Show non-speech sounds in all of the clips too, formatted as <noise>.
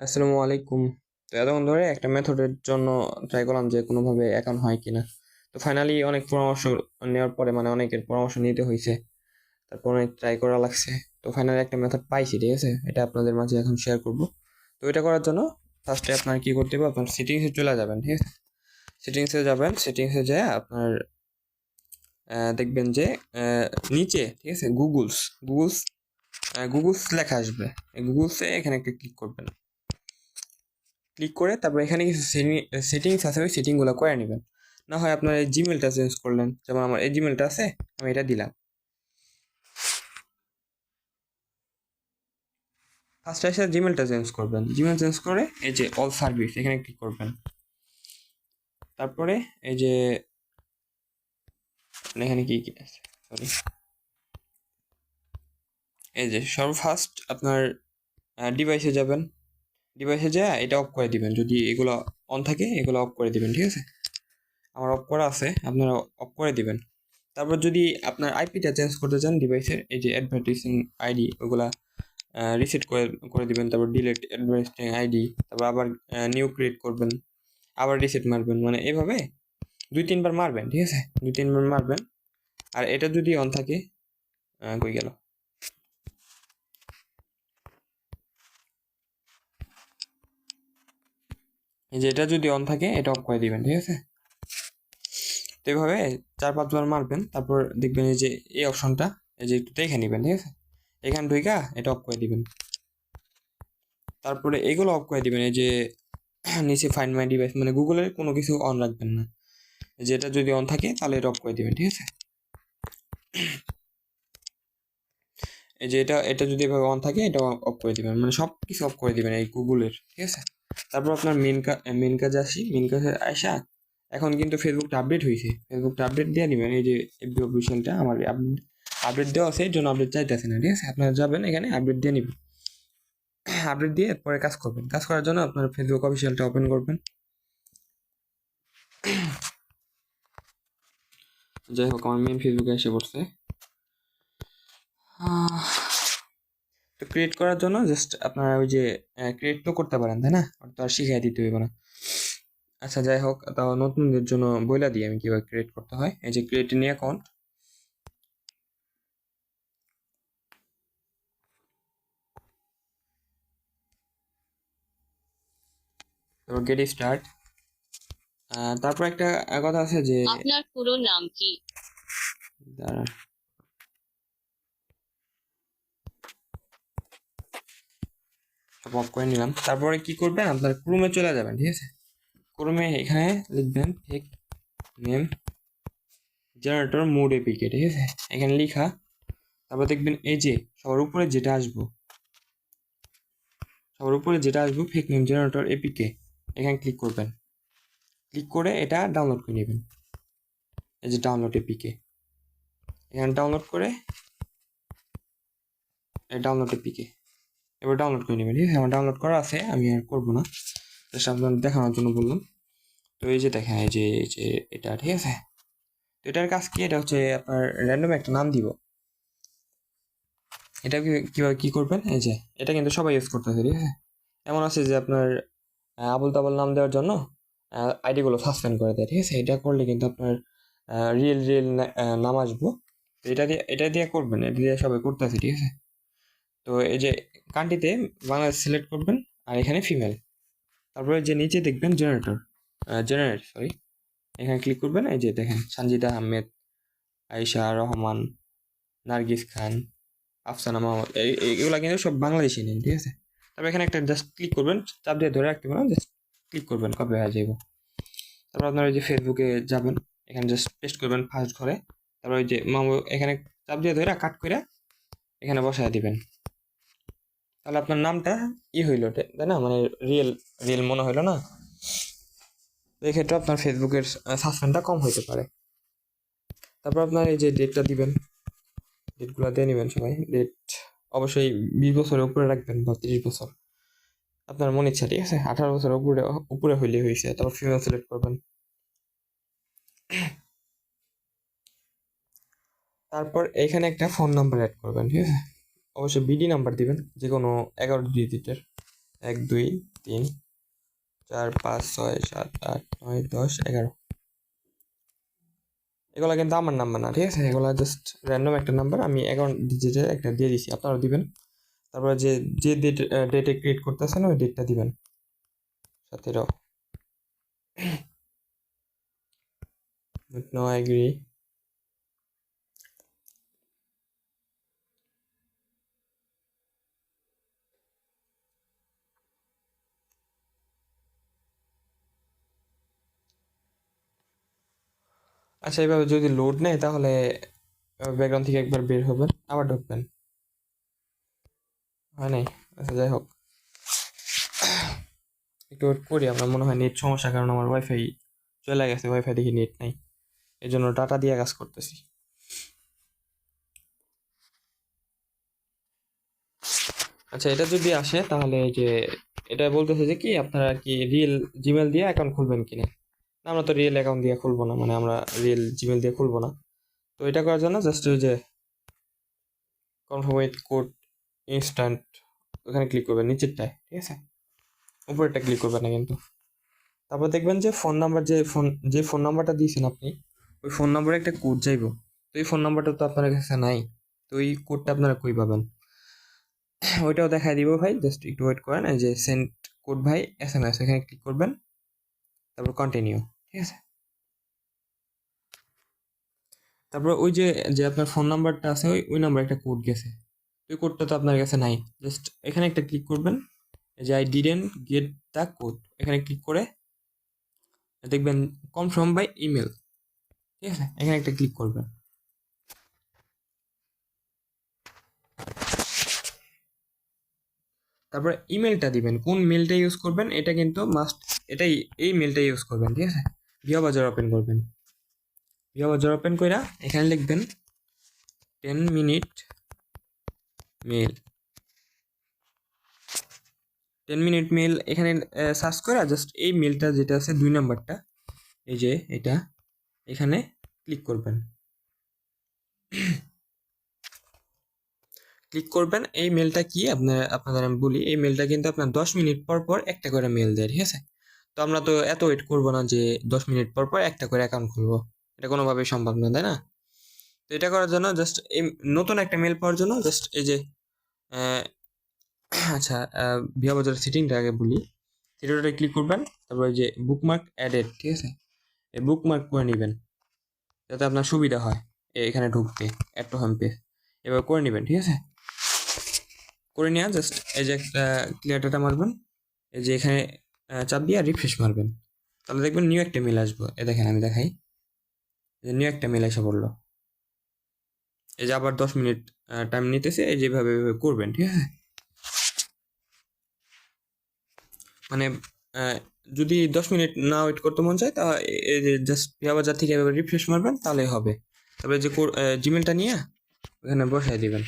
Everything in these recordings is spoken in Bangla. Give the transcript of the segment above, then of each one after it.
আসসালামু আলাইকুম। তো এতক্ষণ ধরে একটা মেথডের জন্য ট্রাই করলাম যে কোনোভাবে অ্যাকাউন্ট হয় কিনা। তো ফাইনালি অনেক পরামর্শ নেওয়ার পরে মানে অনেকের পরামর্শ নিতে হয়েছে। তারপর অনেক ট্রাই করা লাগছে। তো ফাইনালি একটা মেথড পাইছি, ঠিক আছে? এটা আপনাদের মাঝে এখন শেয়ার করব। তো এটা করার জন্য ফার্স্টে আপনার কি করতে হবে? আপনার সেটিংসে চলে যাবেন, ঠিক আছে? সেটিংসে যাবেন সেটিংসে যেয়ে আপনার দেখবেন যে নিচে, ঠিক আছে? গুগলস গুগলস গুগলস লেখা আসবে। গুগলসে এখানে একটা ক্লিক করবেন। ক্লিক করে তারপর এখানে কিছু সেটিংস আছে, ওই সেটিংগুলো করে নেবেন। না হয় আপনার এই জিমেলটা চেঞ্জ করলেন, যেমন আমার এই জিমেলটা আছে, আমি এটা দিলাম। ফার্স্টে এসে জিমেলটা চেঞ্জ করবেন। জিমেল চেঞ্জ করে এই যে অল সার্ভিস এখানে ক্লিক করবেন। তারপরে এই যে এখানে কি কি আছে? সরি এই যে সর্বফার্স্ট আপনার ডিভাইসে যাবেন। ডিভাইসে যা এটা অফ করে দিবেন। যদি এগুলো অন থাকে, এগুলো অফ করে দিবেন, ঠিক আছে? আমার অফ করা আছে, আপনারা অফ করে দিবেন। তারপর যদি আপনার আইপিটা চেঞ্জ করতে চান ডিভাইসের এই যে অ্যাডভার্টাইজিং আইডি ওগুলা রিসেট করে করে দিবেন। তারপর ডিলেট অ্যাডভার্টাইজিং আইডি তারপর আবার নিউ ক্রিয়েট করবেন, আবার রিসেট মারবেন। মানে এভাবে দুই, তিনবার মারবেন, ঠিক আছে? দুই, তিনবার মারবেন। আর এটা যদি অন থাকে কই গেল? এই যে এটা যদি অন থাকে, এটা অফ করে দিবেন, ঠিক আছে? তো এইভাবে চার পাঁচবার মারবেন, তারপর দেখবেন এই যে এই অপশনটা এই যে একটু দেখে নেবেন, ঠিক আছে? এখানে ঢুইকা এটা অফ করে দিবেন। তারপরে এগুলো অফ করে দিবেন, এই যে <clears throat> নিচে ফাইন্ড মাই ডিভাইস মানে গুগলের কোনো কিছু অন রাখবেন না। যেটা যদি অন থাকে, তাহলে এটা অফ করে দিবেন, ঠিক আছে? এই যে এটা এটা যদি এভাবে অন থাকে এটা অফ করে দিবেন মানে সব কিছু অফ করে দিবেন এই গুগলের ঠিক আছে? তারপর আপনার মেন কাজ মেন কাজে আসি। মেন কাজে আসা এখন কিন্তু ফেসবুকটা আপডেট হয়েছে ফেসবুকটা আপডেট দিয়ে নেবেন এই যে এফবি অফিসিয়ালটা আমার আপডেট দেওয়া আছে, এই জন্য আপডেট চাইতেছে না, ঠিক আছে? আপনারা যাবেন এখানে আপডেট দিয়ে নেবেন। আপডেট দিয়ে পরে কাজ করবেন। কাজ করার জন্য আপনার ফেসবুক অফিসিয়ালটা ওপেন করবেন। যাই হোক, আমার মেন ফেসবুকে এসে পড়ছে। তো ক্রিয়েট করার জন্য জাস্ট আপনারা ওই যে ক্রিয়েট তো করতে পারেন তাই না? তো আর শিখিয়ে দিতে হইব না। আচ্ছা যাই হোক তাও নতুনদের জন্য বইলা দিই আমি কীভাবে ক্রিয়েট করতে হয়। এই যে ক্রিয়েট নিয়ে অ্যাকাউন্ট তারপর গেট স্টার্ট তারপর একটা কথা আছে যে আপনার পুরো নাম কি? দাঁড়ান। অফ করে নিলাম। তারপরে কি করবেন? আপনার ক্রোমে চলে যাবেন, ঠিক আছে? ক্রোমে এখানে লিখবেন fake name generator mod APK ঠিক আছে? এখানে লেখা, তারপর দেখবেন এই যে, সবার উপরে যেটা আসব, সবার উপরে যেটা আসব ফেক নেম জেনারেটর এপিকে এখানে ক্লিক করবেন। ক্লিক করে এটা ডাউনলোড করে নেবেন। এই যে ডাউনলোড এপিকে এখানে ডাউনলোড করে ডাউনলোড এপিকে এবার ডাউনলোড করে নেবেন। ঠিক আছে? আমার ডাউনলোড করা আছে, আমি আর করব না। জাস্ট আপনাদের দেখানোর জন্য বললাম। তো এই যে দেখেন, এই যে এই যে এটা, ঠিক আছে? তো এটার কাজ কি? এটা হচ্ছে আপনার র্যান্ডম একটা নাম দিব। এটা কীভাবে কি করবেন? এই যে, এটা কিন্তু সবাই ইউজ করতেছে, ঠিক আছে? এমন আছে যে আপনার আবুল তাবুল নাম দেওয়ার জন্য আইডিগুলো সাসপেন্ড করে দেয়, ঠিক আছে? এটা করলে কিন্তু আপনার রিয়েল রিয়েল নাম আসব। এটা দিয়ে এটা দিয়ে করবেন, এটা দিয়ে সবাই করতেছে, ঠিক আছে? তো এই যে কান্ট্রিতে বাংলাদেশ সিলেক্ট করবেন আর এখানে ফিমেল তারপরে যে নিচে দেখবেন জেনারেটর জেনারেট সরি এখানে ক্লিক করবেন, এই যে দেখেন সঞ্জিদা আহমেদ, আয়েশা রহমান, নার্গিস খান, আফসানা মাহমুদ এগুলা কিন্তু সব বাংলাদেশি নেন ঠিক আছে? তারপর এখানে একটা জাস্ট ক্লিক করবেন, চাপ দিয়ে ধরে রাখতে পারেন জাস্ট ক্লিক করবেন কপি হয়ে যাইব। তারপর আপনার ওই যে ফেসবুকে যাবেন, এখানে জাস্ট পেস্ট করবেন ফার্স্ট ঘরে। তারপর ওই যে মামু, এখানে চাপ দিয়ে ধরে কাট করে এখানে বসায় দিবেন। তাহলে আপনার নামটা ই হইল তাই না? মানে রিয়েল রিয়েল মনে হইল না? তো এক্ষেত্রে আপনার ফেসবুকের সাসপেন্ডটা কম হইতে পারে। তারপর আপনার এই যে ডেটটা দিবেন ডেটগুলো দিয়ে নেবেন সবাই। ডেট অবশ্যই বিশ বছরের উপরে রাখবেন বা তিরিশ বছর। আপনার মনে ইচ্ছা, ঠিক আছে? আঠারো বছরের উপরে উপরে হইলে হয়েছে তারপর ফিমেল সিলেক্ট করবেন। তারপর এখানে একটা ফোন নাম্বার অ্যাড করবেন, ঠিক আছে? অবশ্যই বিডি নাম্বার দিবেন যে কোনো এগারো ডিজিটের এক, দুই, তিন, চার, পাঁচ, ছয়, সাত, আট, নয়, দশ, এগারো। এগুলো কিন্তু আমার নাম্বার না, ঠিক আছে? এগুলো জাস্ট র্যান্ডম একটা নাম্বার আমি অ্যাকাউন্ট ডিজিটের একটা দিয়ে দিছি আপনারা দিবেন। তারপরে যে যে ডেট ডেটে ক্রিয়েট করতেছেন, ওই ডেটটা দিবেন। সতেরো নো এগ্রি আচ্ছা এইভাবে যদি লোড নেয় তাহলে ব্যাকগ্রাউন্ড থেকে একবার বের হবেন, আবার ঢুকবেন। হয় নাই? আচ্ছা যাই হোক। একটু ওয়েট করি, আমরা মনে হয় নেট সমস্যা, কারণ আমার ওয়াইফাই চলে গেছে ওয়াইফাই দেখি নেট নাই। এই জন্য ডাটা দিয়ে কাজ করতেছি। আচ্ছা এটা যদি আসে, তাহলে যে, এটা বলতেছে যে কি, আপনারা কি রিয়েল জিমেল দিয়ে অ্যাকাউন্ট খুলবেন কিনা? আমরা তো রিয়েল অ্যাকাউন্ট দিয়ে খুলবো না মানে আমরা রিয়েল জিমেল দিয়ে খুলবো না। তো এটা করার জন্য জাস্ট ওই যে কনফার্ম উইথ কোড ইনস্ট্যান্ট ওখানে ক্লিক করবেন, নিচেরটায়, ঠিক আছে? উপরেরটা ক্লিক করবেন না কিন্তু। তারপর দেখবেন যে ফোন নাম্বার যে ফোন যে ফোন নাম্বারটা দিয়েছেন আপনি, ওই ফোন নাম্বারে একটা কোড যাইব। তো এই ফোন নাম্বারটা তো আপনার কাছে নাই, তো ওই কোডটা আপনারা কই পাবেন? ওইটাও দেখাই দিব ভাই জাস্ট একটু ওয়েট করেন, এই যে সেন্ড কোড ভাই এস এম এস এখানে ক্লিক করবেন। তারপর কন্টিনিউ ঠিক আছে? তারপর ওই যে যে আপনার ফোন নাম্বারটা আছে, ওই ওই নাম্বার একটা কোড গেছে। ওই কোডটা তো আপনার কাছে নাই। জাস্ট এখানে একটা ক্লিক করবেন। যে I didn't get the code এখানে ক্লিক করে দেখবেন কনফার্ম বাই ইমেল ঠিক আছে? এখানে একটা ক্লিক করবেন। তারপরে ইমেলটা দিবেন। কোন মেলটা ইউজ করবেন, এটা কিন্তু মাস্ট এটাই, এই মেলটা ইউজ করবেন। ঠিক আছে? ভিও বাজার ওপেন করবেন। ভিও বাজার ওপেন কইরা এখানে লিখবেন ten minute mail ten minute mail এখানে সার্চ করে জাস্ট এই মেলটা যেটা আছে দুই নাম্বারটা, এই যে এটা, এখানে ক্লিক করবেন। ক্লিক করবেন, এই মেলটা কি? আপনার, আপনাদের আমি বলি, এই মেলটা কিন্তু আপনার দশ মিনিট পর পর একটা করে মেল দেয়, ঠিক আছে? তো আমরা তো এত ওয়েট করব না যে দশ মিনিট পর পর একটা করে অ্যাকাউন্ট খুলবো। এটা কোনোভাবেই সম্ভব না, তাই না? তো এটা করার জন্য জাস্ট এই নতুন একটা মেল পাওয়ার জন্য জাস্ট এই যে আচ্ছা বিয়া বাজার সেটিংটা আগে বলি। সেটাতে ক্লিক করবেন, তারপরে যে বুকমার্ক অ্যাডেড ঠিক আছে? এই বুকমার্ক করে নেবেন, যাতে আপনার সুবিধা হয় এখানে ঢুকতে অ্যাড টু হোম পেজ এবার করে নেবেন, ঠিক আছে? করে নেওয়া জাস্ট এই যে একটা ক্লিয়ার ডাটা মারবেন। এই যে এখানে চাপ দিয়ে আর রিফ্রেশ মারবেন। তাহলে দেখবেন নিউ একটা মেল আসব। এ দেখেন আমি দেখাই। নিউ একটা মেল এসে পড়ল। এই যে আবার দশ মিনিট টাইম নিতেছে, এই যেভাবে করবেন, ঠিক আছে? মানে যদি দশ মিনিট না ওয়েট করতে মন চায়, তা এই যে জাস্ট বাজার থেকে এভাবে রিফ্রেশ মারবেন, তাহলেই হবে। তারপরে যে জিমেলটা নিয়ে ওখানে বসাই দিবেন।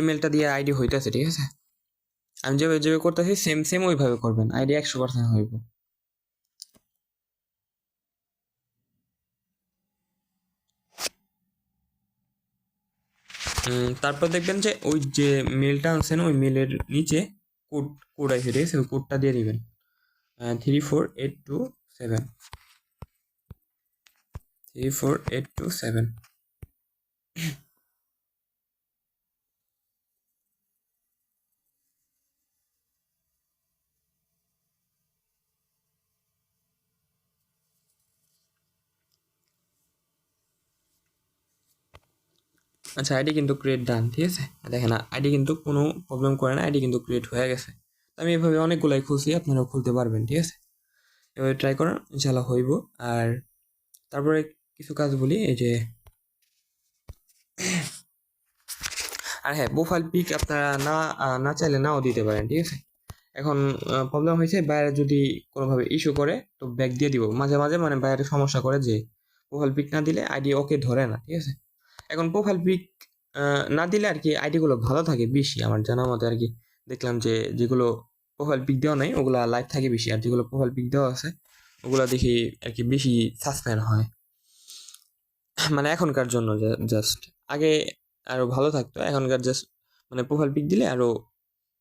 ইমেলটা দিয়ে আইডি হইতেছে, ঠিক আছে? আমি যেভাবে যেভাবে করতেছি সেম সেম ওইভাবে করবেন। আইডি একশো পার্সেন্ট হইব। তারপর দেখবেন যে ওই যে মেলটা আনছেন ওই মেলের নিচে কোড কোড আছে, ঠিক আছে? ওই কোডটা দিয়ে দিবেন। Three four eight two seven three four eight two seven আচ্ছা আইডি কিন্তু ক্রিয়েট ডান ঠিক আছে? দেখেন আইডি কিন্তু কোনো প্রবলেম করে না আইডি কিন্তু ক্রিয়েট হয়ে গেছে। আমি এভাবে অনেকগুলাই খুলছি, আপনারাও খুলতে পারবেন, ঠিক আছে? এভাবে ট্রাই করেন ইনশাল্লাহ হইব। আর তারপরে কিছু কাজ বলি, এই যে আর হ্যাঁ প্রোফাইল পিক আপনারা না না চাইলে নাও দিতে পারেন, ঠিক আছে? এখন প্রবলেম হয়েছে, বাইরে যদি কোনোভাবে ইস্যু করে, তো ব্যাক দিয়ে দিব। মাঝে মাঝে মানে বাইরে সমস্যা করে যে প্রোফাইল পিক না দিলে আইডি ওকে ধরে না, ঠিক আছে? এখন প্রোফাইল পিক না দিলে আর কি আইডিগুলো ভালো থাকে বেশি। আমার জানা মতে আর কি দেখলাম যে যেগুলো প্রোফাইল পিক দেওয়া নাই, ওগুলো লাইভ থাকে বেশি। আর যেগুলো প্রোফাইল পিক দেওয়া আছে, ওগুলো দেখি আর কি বেশি সাসপেন্ড হয়। মানে এখনকার জন্য জাস্ট আগে আরও ভালো থাকতো, এখনকার জাস্ট মানে প্রোফাইল পিক দিলে আরও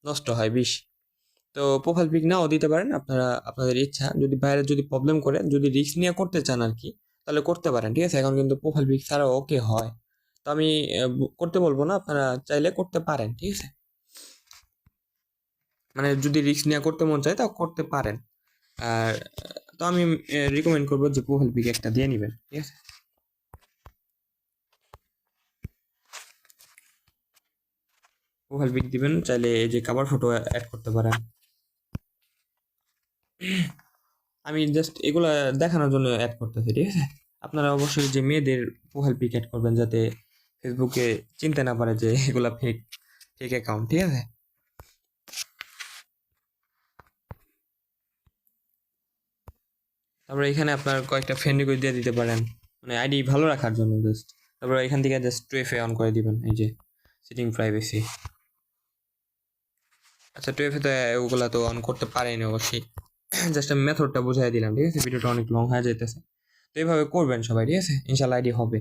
নষ্ট হয় বেশি। তো প্রোফাইল পিক নাও দিতে পারেন, আপনারা, আপনাদের ইচ্ছা। যদি বাইরে যদি প্রবলেম করে যদি রিস্ক নিয়ে করতে চান আর কি, তাহলে করতে পারেন, ঠিক আছে? এখন কিন্তু প্রোফাইল পিক ছাড়াও ওকে হয়। তো আমি করতে বলব না, আপনারা চাইলে করতে পারেন, ঠিক আছে? মানে যদি রিস্ক নিয়ে করতে মন চায় তা করতে পারেন। আর, তো আমি রিকমেন্ড করব যে প্রোফাইল পিক একটা দিয়ে নেবেন, ঠিক আছে? প্রোফাইল পিক দিবেন, চাইলে এই যে কাভার ফটো অ্যাড করতে পারেন। আমি জাস্ট এগুলা দেখানোর জন্য অ্যাড করতেছি, ঠিক আছে? আপনারা অবশ্যই যে মেয়েদের প্রোফাইল পিক অ্যাড করবেন, যাতে ফেসবুকে চিনতে না পারে যে এগুলা ফেক ফেক অ্যাকাউন্ট ঠিক আছে? তারপরে এখানে আপনার কয়েকটা ফ্রেন্ড রিকোয়েস্ট দিয়ে দিতে পারেন। মানে আইডি ভালো রাখার জন্য জাস্ট তারপরে এখান থেকে জাস্ট টুয়েফে অন করে দিবেন, এই যে সিটিং প্রাইভেসি আচ্ছা টুয়েফে তো ওগুলা তো অন করতে পারেনি অবশ্যই। জাস্ট আমি মেথডটা বুঝাই দিলাম, ঠিক আছে? ভিডিওটা অনেক লং হয়ে যেতেছে তো এইভাবে করবেন সবাই, ঠিক আছে? ইনশাল্লাহ আইডি হবে।